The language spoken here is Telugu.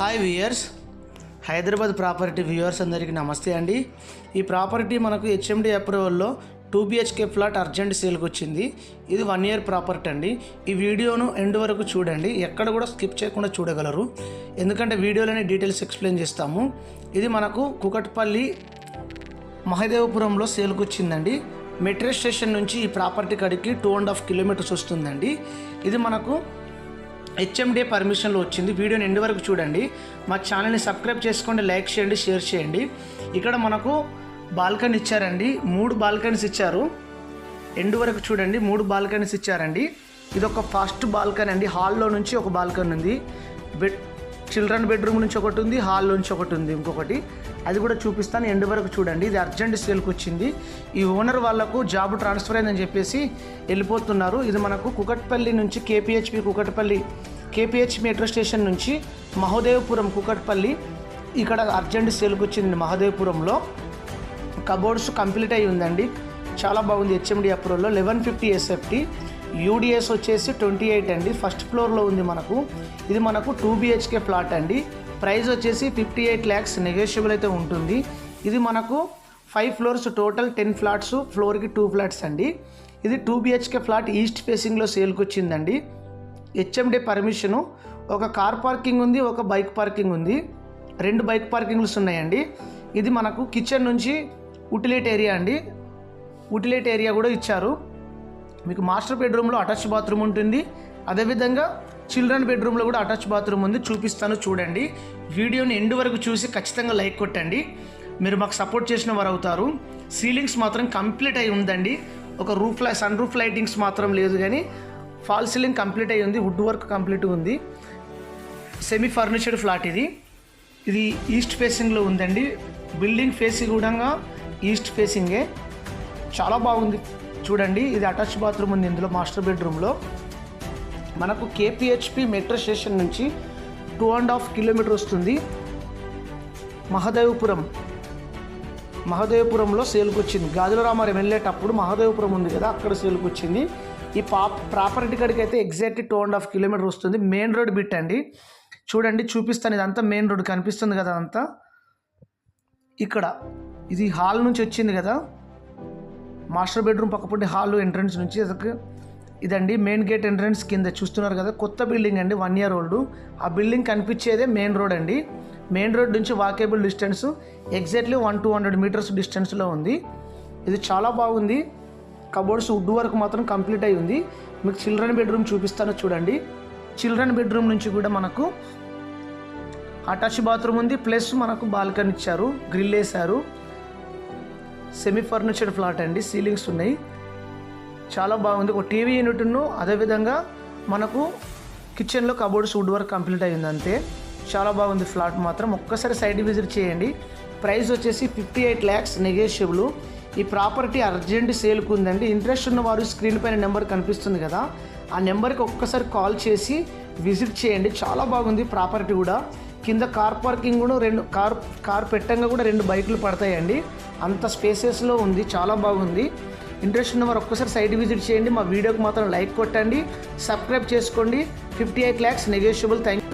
Hi viewers Hyderabad property viewers అందరికీ నమస్తే అండి. ఈ ప్రాపర్టీ మనకు హెచ్ఎండి అప్రూవల్లో టూ బిహెచ్కే ఫ్లాట్ అర్జెంట్ సేల్కి వచ్చింది. ఇది వన్ ఇయర్ ప్రాపర్టీ అండి. ఈ వీడియోను ఎండ్ వరకు చూడండి. ఎక్కడ కూడా స్కిప్ చేయకుండా చూడగలరు. ఎందుకంటే వీడియోలోనే డీటెయిల్స్ ఎక్స్ప్లెయిన్ చేస్తాము. ఇది మనకు కుకట్పల్లి మహదేవపురంలో సేల్కి వచ్చిందండి. మెట్రో స్టేషన్ నుంచి ఈ ప్రాపర్టీ కాడికి టూ అండ్ హాఫ్ కిలోమీటర్స్ వస్తుందండి. ఇది మనకు హెచ్ఎండే పర్మిషన్లో వచ్చింది. వీడియోని ఎండ్ వరకు చూడండి. మా ఛానల్ని సబ్స్క్రైబ్ చేసుకోండి లైక్ చేయండి షేర్ చేయండి. ఇక్కడ మనకు బాల్కనీ ఇచ్చారండి. మూడు బాల్కనీస్ ఇచ్చారు. ఎండు వరకు చూడండి. మూడు బాల్కనీస్ ఇచ్చారండి. ఇది ఒక ఫస్ట్ బాల్కనీ అండి. హాల్లో నుంచి ఒక బాల్కనీ ఉంది. బెడ్ చిల్డ్రన్ బెడ్రూమ్ నుంచి ఒకటి ఉంది. హాల్ నుంచి ఒకటి ఉంది ఇంకొకటి. అది కూడా చూపిస్తాను. ఎండ్ వరకు చూడండి. ఇది అర్జెంట్ సేల్కి వచ్చింది. ఈ ఓనర్ వాళ్ళకు జాబ్ ట్రాన్స్ఫర్ అయిందని చెప్పేసి వెళ్ళిపోతున్నారు. ఇది మనకు కుకట్పల్లి నుంచి KPHB Kukatpally KPH metro station నుంచి మహోదేవపురం కుకట్పల్లి ఇక్కడ అర్జెంట్ సేల్కి వచ్చింది మహోదేవపురంలో. కబోర్డ్స్ కంప్లీట్ అయి ఉందండి. చాలా బాగుంది హెచ్ఎండి అప్రూవల్లో. లెవెన్ ఫిఫ్టీ ఎస్ఎఫ్టీ యూడిఎస్ వచ్చేసి ట్వంటీ ఎయిట్ అండి. ఫస్ట్ ఫ్లోర్లో ఉంది మనకు. ఇది మనకు టూ బిహెచ్కే ప్లాట్ అండి. ప్రైస్ వచ్చేసి ఫిఫ్టీ ఎయిట్ ల్యాక్స్ నెగోషియబుల్ అయితే ఉంటుంది. ఇది మనకు five floors total ten flats ఫ్లోర్కి టూ ఫ్లాట్స్ అండి. ఇది టూ బిహెచ్కే ఫ్లాట్ ఈస్ట్ ఫేసింగ్లో సేల్కి వచ్చిందండి. హెచ్ఎండే పర్మిషను ఒక కార్ పార్కింగ్ ఉంది ఒక బైక్ పార్కింగ్ ఉంది. రెండు బైక్ పార్కింగ్స్ ఉన్నాయండి. ఇది మనకు కిచెన్ నుంచి ఉటిలేట్ ఏరియా అండి. ఉటిలేట్ ఏరియా కూడా ఇచ్చారు. మీకు మాస్టర్ బెడ్రూమ్లో అటాచ్ బాత్రూమ్ ఉంటుంది. అదేవిధంగా చిల్డ్రన్ బెడ్రూమ్లో కూడా అటాచ్ బాత్రూమ్ ఉంది. చూపిస్తాను చూడండి. వీడియోని ఎండ్ వరకు చూసి ఖచ్చితంగా లైక్ కొట్టండి. మీరు మాకు సపోర్ట్ చేసిన వారు అవుతారు సీలింగ్స్ మాత్రం కంప్లీట్ అయి ఉందండి. ఒక రూఫ్ లై సన్ రూఫ్ లైటింగ్స్ మాత్రం లేదు కానీ ఫాల్ సీలింగ్ కంప్లీట్ అయి ఉంది. వుడ్ వర్క్ కంప్లీట్ ఉంది. సెమీ ఫర్నిచర్డ్ ఫ్లాట్ ఇది. ఇది ఈస్ట్ ఫేసింగ్లో ఉందండి. బిల్డింగ్ ఫేసింగ్ కూడా ఈస్ట్ ఫేసింగే. చాలా బాగుంది. చూడండి ఇది అటాచ్ బాత్రూమ్ ఉంది ఇందులో మాస్టర్ బెడ్రూమ్లో. మనకు కేపీహెచ్పి మెట్రో స్టేషన్ నుంచి టూ అండ్ హాఫ్ కిలోమీటర్ వస్తుంది. మహదేవపురం. మహదేవపురంలో సేల్కొచ్చింది వచ్చింది. వెళ్ళేటప్పుడు మహదేవపురం ఉంది కదా అక్కడ సేల్కొచ్చింది ఈ పా ప్రాపర్టీ కాడికి అయితే exact two and half kilometer వస్తుంది. మెయిన్ రోడ్ బిట్ అండి. చూడండి చూపిస్తాను. ఇదంతా మెయిన్ రోడ్ కనిపిస్తుంది కదా అంతా ఇక్కడ ఇది హాల్ నుంచి వచ్చింది కదా. మాస్టర్ బెడ్రూమ్ పక్కపొంటి హాల్ ఎంట్రన్స్ నుంచి అదొక ఇదండి మెయిన్ గేట్ ఎంట్రన్స్ కింద చూస్తున్నారు కదా కొత్త బిల్డింగ్ అండి వన్ ఇయర్ ఓల్డ్ ఆ బిల్డింగ్ కనిపించేదే మెయిన్ రోడ్ అండి. మెయిన్ రోడ్ నుంచి walkable distance exactly one two hundred meters డిస్టెన్స్లో ఉంది. ఇది చాలా బాగుంది. కబోర్డ్స్ వుడ్ వర్క్ మాత్రం కంప్లీట్ అయి ఉంది. మీకు చిల్డ్రన్ బెడ్రూమ్ చూపిస్తాను చూడండి. చిల్డ్రన్ బెడ్రూమ్ నుంచి కూడా మనకు అటాచ్ బాత్రూమ్ ఉంది ప్లస్ మనకు బాల్కనీ ఇచ్చారు గ్రిల్ వేశారు. సెమీ ఫర్నిచర్డ్ ఫ్లాట్ అండి సీలింగ్స్ ఉన్నాయి. చాలా బాగుంది. ఒక టీవీ యూనిట్ను అదేవిధంగా మనకు కిచెన్లో కబోర్డ్స్ వుడ్ వర్క్ కంప్లీట్ అయింది అంతే. చాలా బాగుంది ఫ్లాట్ మాత్రం. ఒక్కసారి సైడ్ విజిట్ చేయండి. ప్రైస్ వచ్చేసి ఫిఫ్టీ ఎయిట్ ల్యాక్స్ నెగోషియబుల్ ఈ ప్రాపర్టీ అర్జెంట్ సేల్కు ఉందండి. ఇంట్రెస్ట్ ఉన్నవారు స్క్రీన్ పైన నెంబర్ కనిపిస్తుంది కదా. ఆ నెంబర్కి ఒక్కసారి కాల్ చేసి విజిట్ చేయండి. చాలా బాగుంది ప్రాపర్టీ కూడా. కింద కార్ పార్కింగ్ కూడా రెండు కార్ కార్ పెట్టంగా కూడా రెండు బైకులు పడతాయండి. అంత స్పేసెస్లో ఉంది. చాలా బాగుంది. ఇంట్రెస్ట్ ఉన్న వారు ఒక్కసారి సైట్ విజిట్ చేయండి. మా వీడియోకి మాత్రం లైక్ కొట్టండి. సబ్స్క్రైబ్ చేసుకోండి. Fifty eight lakhs negotiable. Thank